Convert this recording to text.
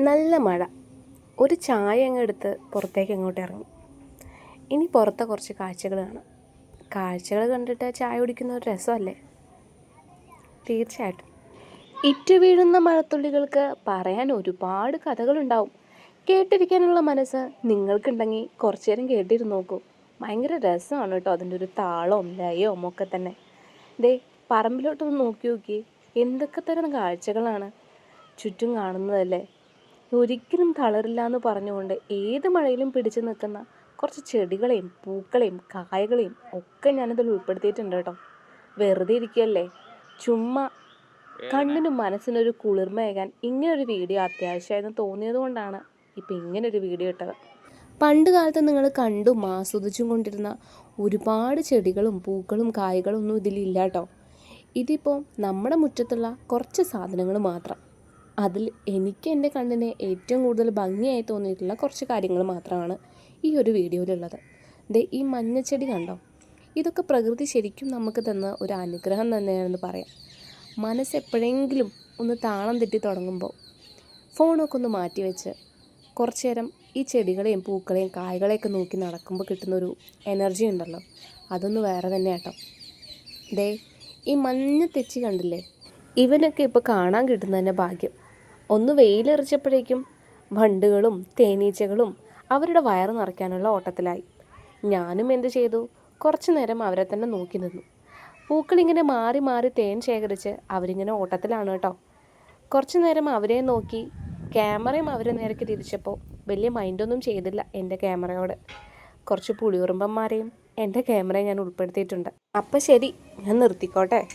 നല്ല മഴ. ഒരു ചായ അങ്ങ് എടുത്ത് പുറത്തേക്ക് അങ്ങോട്ട് ഇറങ്ങി. ഇനി പുറത്തെ കുറച്ച് കാഴ്ചകൾ കാണാം. കാഴ്ചകൾ കണ്ടിട്ട് ചായ കുടിക്കുന്ന ഒരു രസമല്ലേ? തീർച്ചയായിട്ടും. ഇറ്റ് വീഴുന്ന മഴത്തുള്ളികൾക്ക് പറയാൻ ഒരുപാട് കഥകളുണ്ടാവും. കേട്ടിരിക്കാനുള്ള മനസ്സ് നിങ്ങൾക്കുണ്ടെങ്കിൽ കുറച്ചു നേരം കേട്ടിരുന്ന് നോക്കൂ. ഭയങ്കര രസമാണ് കേട്ടോ അതിന്റെ ഒരു താളവും ലയവും ഒക്കെ തന്നെ. ദേ പറമ്പിലോട്ടൊന്ന് നോക്കി നോക്കി എന്തൊക്കെ തരം കാഴ്ചകളാണ്. ചുറ്റും കാണുന്നതല്ലേ? ഒരിക്കലും തളരില്ല എന്ന് പറഞ്ഞുകൊണ്ട് ഏത് മഴയിലും പിടിച്ചു നിൽക്കുന്ന കുറച്ച് ചെടികളെയും പൂക്കളെയും കായകളെയും ഒക്കെ ഞാനിതിൽ ഉൾപ്പെടുത്തിയിട്ടുണ്ട് കേട്ടോ. വെറുതെ ഇരിക്കുകയല്ലേ? ചുമ്മാ കണ്ണിനും മനസ്സിനൊരു കുളിർമയേകാൻ ഇങ്ങനൊരു വീഡിയോ അത്യാവശ്യമായിരുന്നു തോന്നിയത് കൊണ്ടാണ് ഇപ്പം ഇങ്ങനൊരു വീഡിയോ ഇട്ടത്. പണ്ട് കാലത്ത് നിങ്ങൾ കണ്ടും ആസ്വദിച്ചും കൊണ്ടിരുന്ന ഒരുപാട് ചെടികളും പൂക്കളും കായകളും ഒന്നും ഇതിലില്ല കേട്ടോ. ഇതിപ്പോൾ നമ്മുടെ മുറ്റത്തുള്ള കുറച്ച് സാധനങ്ങൾ മാത്രം. അതിൽ എനിക്ക് എന്റെ കണ്ണിന് ഏറ്റവും കൂടുതൽ ഭംഗിയായി തോന്നിയിട്ടുള്ള കുറച്ച് കാര്യങ്ങൾ മാത്രമാണ് ഈ ഒരു വീഡിയോയിലുള്ളത്. ദേ ഈ മഞ്ഞച്ചെടി കണ്ടോ? ഇതൊക്കെ പ്രകൃതി ശരിക്കും നമുക്ക് തന്ന ഒരു അനുഗ്രഹം തന്നെയാണെന്ന് പറയാം. മനസ്സ് എപ്പോഴെങ്കിലും ഒന്ന് താളം തെറ്റി തുടങ്ങുമ്പോൾ ഫോണൊക്കെ ഒന്ന് മാറ്റി വെച്ച് കുറച്ച് നേരം ഈ ചെടികളെയും പൂക്കളെയും കായ്കളെയൊക്കെ നോക്കി നടക്കുമ്പോൾ കിട്ടുന്നൊരു എനർജി ഉണ്ടല്ലോ. അതൊന്ന് വേറെ തന്നെ കേട്ടോ ദേ ഈ മഞ്ഞ തെച്ചി കണ്ടില്ലേ? ഇവനൊക്കെ ഇപ്പോൾ കാണാൻ കിട്ടുന്നതന്നെ ഭാഗ്യം. ഒന്ന് വെയിലെറിച്ചപ്പോഴേക്കും വണ്ടുകളും തേനീച്ചകളും അവരുടെ വയറ് നിറയ്ക്കാനുള്ള ഓട്ടത്തിലായി. ഞാനും എന്ത് ചെയ്തു? കുറച്ചു നേരം അവരെ തന്നെ നോക്കി നിന്നു. പൂക്കളിങ്ങനെ മാറി മാറി തേൻ ശേഖരിച്ച് അവരിങ്ങനെ ഓട്ടത്തിലാണ് കേട്ടോ. കുറച്ചു നേരം അവരെ നോക്കി ക്യാമറയും അവരെ നേരക്ക് തിരിച്ചപ്പോൾ വലിയ മൈൻഡൊന്നും ചെയ്തില്ല എന്റെ ക്യാമറയോട്. കുറച്ച് പുളിയുറുമ്പന്മാരെയും എന്റെ ക്യാമറയെ ഞാൻ ഉൾപ്പെടുത്തിയിട്ടുണ്ട്. അപ്പം ശരി ഞാൻ നിർത്തിക്കോട്ടെ.